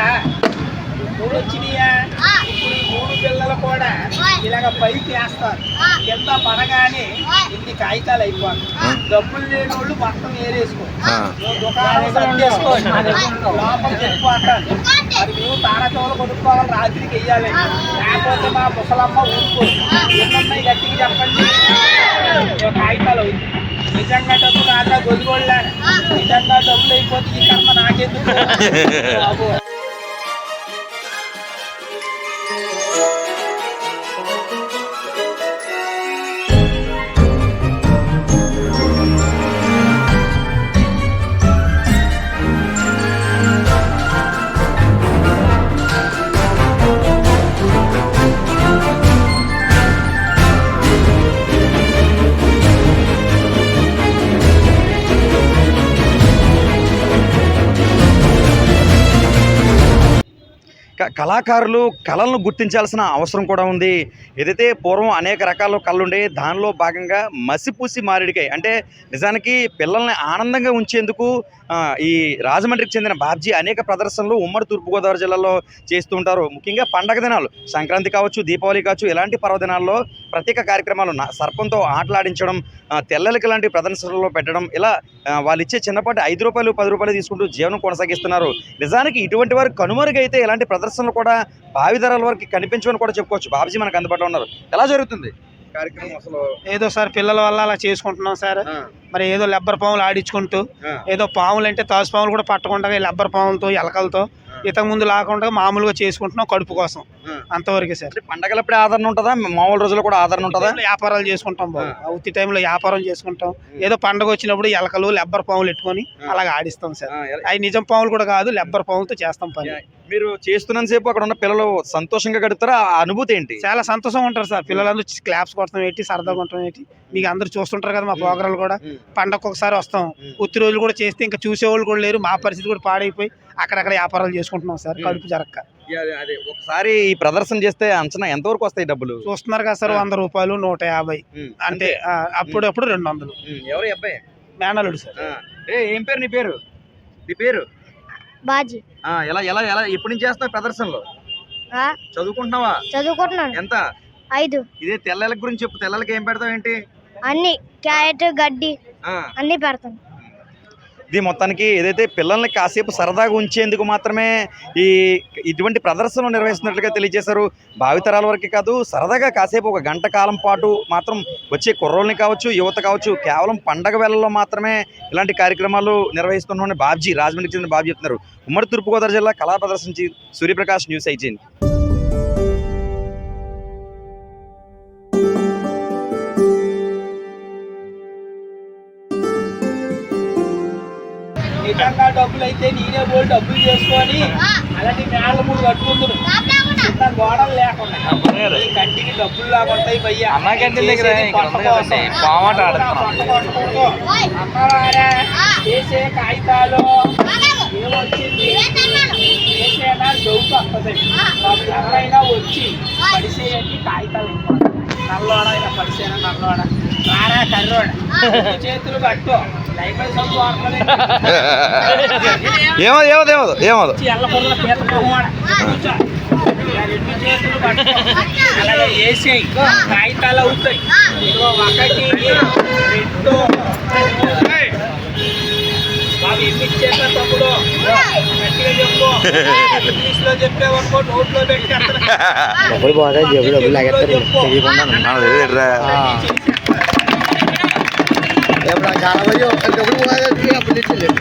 అర్థమైందా మూడు వచ్చినాయా ఇప్పుడు ఈ మూడు పిల్లలు కూడా ఇలాగ పైకి వేస్తారు కింద పడగానే ఇన్ని కాగితాలు అయిపోతాయి. డబ్బులు లేని వాళ్ళు మొత్తం ఏరేసుకో. దుకాణం సర్దేసుకో లోపలికి వెళ్ళిపోతాను అది నువ్వు తారచోలు కొనుక్కోవాలి రాత్రికి వెయ్యాలి. లేకపోతే మా ముసలమ్మ ఊరుకో. ఎన్నున్నాయి గట్టిగా చెప్పండి. కాగితాలు అవుతాయి. నిజంగా డబ్బు కాదా గొలుగోళ్ళ నిజంగా డబ్బులు అయిపోతే ఈ కర్మ నాకెందుకు? కళాకారులు కళలను గుర్తించాల్సిన అవసరం కూడా ఉంది. ఏదైతే పూర్వం అనేక రకాల కళలు ఉండే దానిలో భాగంగా మసిపూసి మారేడికాయ అంటే నిజానికి పిల్లల్ని ఆనందంగా ఉంచేందుకు ఈ రాజమండ్రికి చెందిన బాబ్జీ అనేక ప్రదర్శనలు ఉమ్మడి తూర్పుగోదావరి జిల్లాలో చేస్తూ ఉంటారు. ముఖ్యంగా పండగ దినాలు సంక్రాంతి కావచ్చు దీపావళి కావచ్చు ఇలాంటి పర్వదినాల్లో ప్రత్యేక కార్యక్రమాలు సర్పంతో ఆటలాడించడం తెల్లలకి లాంటి ప్రదర్శనలో పెట్టడం ఇలా వాళ్ళు ఇచ్చే చిన్నపాటి ఐదు రూపాయలు పది రూపాయలు తీసుకుంటూ జీవనం కొనసాగిస్తున్నారు. నిజానికి ఇటువంటి వారు కనుమరుగైతే ఇలాంటి ప్రదర్శన ప్రదర్శనలు కూడా భావితరాల వరకు కనిపించమని కూడా చెప్పుకోవచ్చు. బాబుజీ మనకు అందుబాటులో ఉన్నారు. ఎలా జరుగుతుంది? కార్యక్రమం అసలు ఏదో సార్ పిల్లల వల్ల అలా చేసుకుంటున్నాం సార్. మరి ఏదో లబ్బర్ పాములు ఆడించుకుంటూ ఏదో పాములు అంటే తాసు పాములు కూడా పట్టకుండా లబ్బర్ పాములతో ఎలకలతో ఇంతకు ముందు లాకుండా మామూలుగా చేసుకుంటున్నాం కడుపు కోసం. అంతవరకే సార్. పండగలప్పుడే ఆదరణ ఉంటుందా? మామూలు రోజుల్లో కూడా ఆదరణ ఉంటుందా? వ్యాపారాలు చేసుకుంటాం బాబు. ఉత్తి టైంలో వ్యాపారం చేసుకుంటాం. ఏదో పండగ వచ్చినప్పుడు ఎలకలు లబ్బర్ పాములు ఎట్టుకొని అలాగ ఆడిస్తాం సార్. అవి నిజం పాములు కూడా కాదు లబ్బర్ పాములతో చేస్తాం పని. మీరు చేస్తున్నంత సేపు అక్కడ ఉన్న పిల్లలు సంతోషంగా గడుపుతారా? ఆ అనుభూతి ఏంటి? చాలా సంతోషంగా ఉంటారు సార్. పిల్లలందరూ క్లాప్స్ కొడతాం ఏంటి సరదాగా ఉంటాం ఏంటి. మీకు అందరూ చూస్తుంటారు కదా మా ప్రోగ్రాలు కూడా. పండగ ఒకసారి వస్తాం. ఉత్తి రోజులు కూడా చేస్తే ఇంకా చూసేవాళ్ళు కూడా లేరు. మా పరిస్థితి కూడా పాడైపోయి అక్కడక్కడ వ్యాపారాలు చేసుకుంటున్నాం సార్. కడుపు జరక్క. అదే, ఒకసారి ఈ ప్రదర్శన చేస్తే అంచనా ఎంతవరకు వస్తాయి డబ్బులు? చూస్తున్నారు కదా సార్ వంద రూపాయలు నూట యాభై. అంటే అప్పుడప్పుడు రెండు వందలు. ఎవరు అబ్బాయి? మేనలుడు సార్. ఏ ఏం పేరు నీ పేరు? నీ పేరు? బాజీ. ఆ, ఎలా ఎలా ఎలా ఎప్పటి నుంచి చేస్తున్నావు ప్రదర్శనలు? ఆ, చదువుకుంటున్నావా? చదువుకుంటున్నాను. ఎంత? ఐదు. ఇదే తెల్లలకి గురించి చెప్పు తెల్లలకి ఏం పెడతావు ఏంటి? అన్ని క్యారెట్ గడ్డి ఆ, అన్ని పెడతాను. ఇది మొత్తానికి ఏదైతే పిల్లల్ని కాసేపు సరదాగా ఉంచేందుకు మాత్రమే ఈ ఇటువంటి ప్రదర్శనలు నిర్వహిస్తున్నట్లుగా తెలియజేశారు. భావితరాల వరకు కాదు సరదాగా కాసేపు ఒక గంట కాలం పాటు మాత్రం వచ్చే కుర్రోల్ని కావచ్చు యువత కావచ్చు కేవలం పండగ వేళల్లో మాత్రమే ఇలాంటి కార్యక్రమాలు నిర్వహిస్తున్నామని బాబ్జీ రాజమండ్రికి చెందిన బాబ్జీ చెప్తున్నారు. ఉమ్మడి తూర్పుగోదావరి జిల్లా కళా ప్రదర్శించి సూర్యప్రకాష్ న్యూస్ ఎయిటీన్. నిజంగా డబ్బులు అయితే నేనే పోయి డబ్బులు చేసుకొని అలాంటి మేళ్ళ మూడు కట్టుకుందును చిన్న గోడలు లేకుండా. ఈ కంటికి డబ్బులు లాగా ఉంటాయి భయ్యా. అమ్మవారా చేసే కాగితాలు. ఏమొచ్చింది? చేసేనా డౌట్ వస్తుంది. ఎవరైనా వచ్చి పడిసేయండి కాగితాలు నల్లోడ ఇలా పడిసేనా నల్లోడ రారా కర్రోడ? చేతులు కట్టు ఏమో ఏమో ఏమో ఏమో ఎల్లకొండల పీత మొహమాట. కూర్చో. ఇలా రెండు చేతులు పట్టుకో. అలాగే వేసేయి కాగితాలు అవుతాయి. ఒకటి రెండు. ఏయ్. బాబు ఎన్ని ఇచ్చేస్తా తమ్ముడు? గట్టిగా చెప్పు. ఇంగ్లీష్లో చెప్పేవనుకో నోట్లో పెట్టేస్తా. డబ్బులు బాగా జబ్బులు డబ్బులు లాగేస్తారు. చాలా మంది ఒక డబ్బులు పోయేది అప్పుడు తెచ్చలేదు